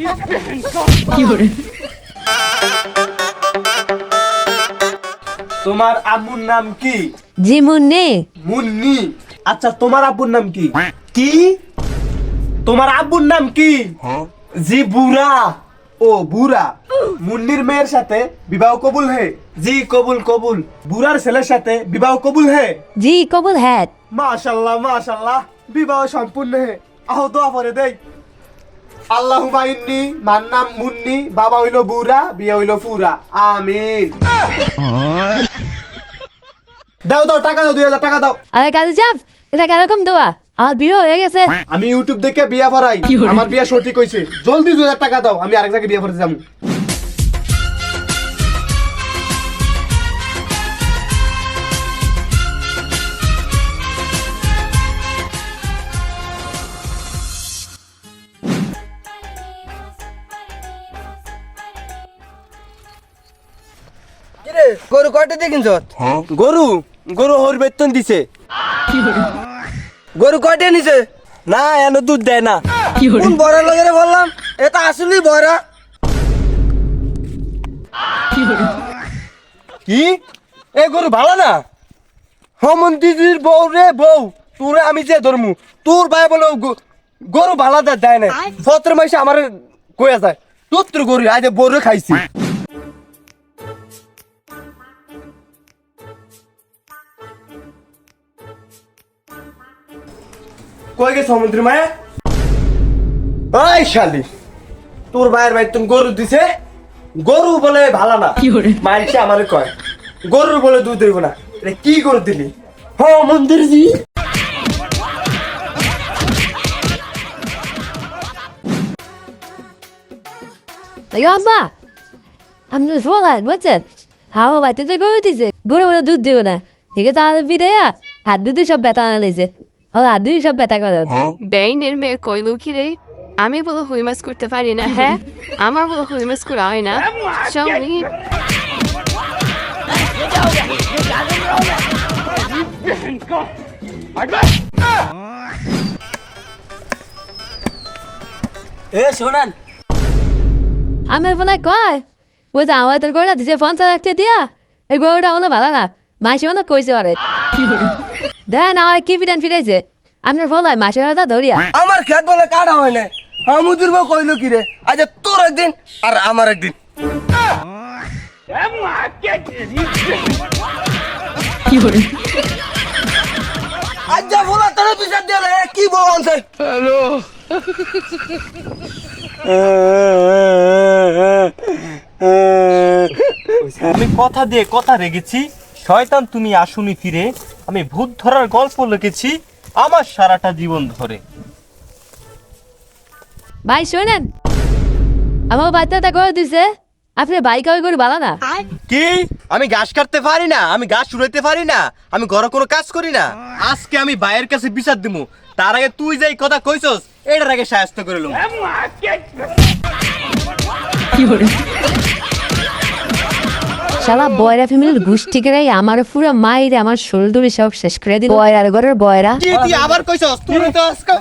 তোমার আব্বুর নাম কি? জি মুন্নি। মুন্নি আচ্ছা তোমার আব্বুর নাম কি? কি? তোমার আব্বুর নাম কি? জি বুড়া। ও বুড়া। মুন্নির মেয়ের সাথে বিবাহ কবুল হে? জি কবুল কবুল। বুড়ার ছেলের সাথে বিবাহ কবুল হে? জি কবুল হ্যাট মাশাল্লাহ মাশাল্লাহ। বিবাহ সম্পূর্ণ হে। আহ দোয়া পরে দেই। আল্লাহু ইন্নি মার নাম মুন্নি বাবা হইল বুড়া বিয়ে হইল ফুরা। আমিন। দাও দাও টাকা দাও দুই হাজার টাকা দাও। আরে কাজে যাব এটা কেরকম দোয়া? আর বিয়ে হয়ে গেছে। আমি ইউটিউব দেখে বিয়া ভরাই। আমার বিয়া সঠিক হয়েছে। জলদি দুই হাজার টাকা দাও আমি আরেক জায়গায় বিয়া পড়তে যাব। গরু কয়টা দিয়ে কিনছ গরু? গরু হর বেতন দিছে। গরু কয়টা নিছে না এন দুধ দেয় না। কোন বড় লগেরে বললাম? এটা আসলে বড়। কি এ গরু ভালো না? হমন দিদির বউ রে বউ তোরে আমি যে ধরমু তোর ভাই বলে গরু ভালো দেয় না সতেরো মাসে আমার কয়ে যায় তোর তোর গরু আজ বড় খাইছি। কই গে সমুদ্র মায়া? ওই শালি তোর ভাইয়ের ভাই তুমি গরু দিছে? গরু বলে ভালো না। মাইছে আমারে কয় গরু বলে দুধ দেব না। কি গরু দিলি? হ মন্দির জি আব্বা আপনি বলেন বুঝছেন? হাওয়া বাড়িতে গরু দিছে গরু বলে দুধ দিও না। ঠিক আছে তাহলে বিদেয়া হাত দুধই সব ব্যথা আনাইছে ও হাত দুধই সব ব্যথা করে বেইনের মেয়ে কইল কি রে আমি বলো হুই মাছ করতে পারি না হ্যাঁ আমার বলো হুই মাছ করা হয় না সঙ্গে এ শোনান আমার ফোনে কয় ওই যে আমার তোর গরুটা দিছে পঞ্চাশ রাখতে দিয়া এই গরুটা হলো ভালো না মাসে মনে কইছে অরে দেন আমার কি ফিরেন ফিরেছে আপনার ফলাই মাসের কথা ধরিয়া আমার খেত বলে কাটা হয় না আমুদুর বউ কইলো কি রে? আজ তোর একদিন আর আমার একদিন। আজ যা বলা তোর বিচার দিয়ে রে, কি বউ আনছে? আমি কথা দিয়ে কথা রেগেছি শয়তান তুমি আসুনি ফিরে আমি ভূত ধরার গল্প লিখেছি আমার সারাটা জীবন ধরে। ভাই শোনেন। আমার বাচ্চাটা করে দিছে? আপনি বাইক ওই গরু ভালো না? কি? আমি ঘাস কাটতে পারি না আমি ঘাস উড়াইতে পারি না আমি ঘরে কোনো কাজ করি না। আজকে আমি ভাইয়ের কাছে বিচার দিমু। তার আগে তুই যেই কথা কইছস এটার আগে সাহায্য করে লুম। শালা বয়রা ফ্যামিলির গোষ্ঠী করে আমার পুরো মাইরে আমার শরীর সব শেষ করে দিল। বয়রার ঘরের বয়রা। তুই আবার কইছস? তুই তো আজকে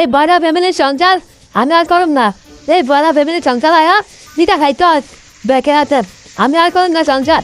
এই বয়রা ফ্যামিলির সংসার আমি আর করম না। এই বয়রা ফ্যামিলির সংসার আয়া দিটা খাইতো বেঁকে আছে আমি আর করম না সংসার।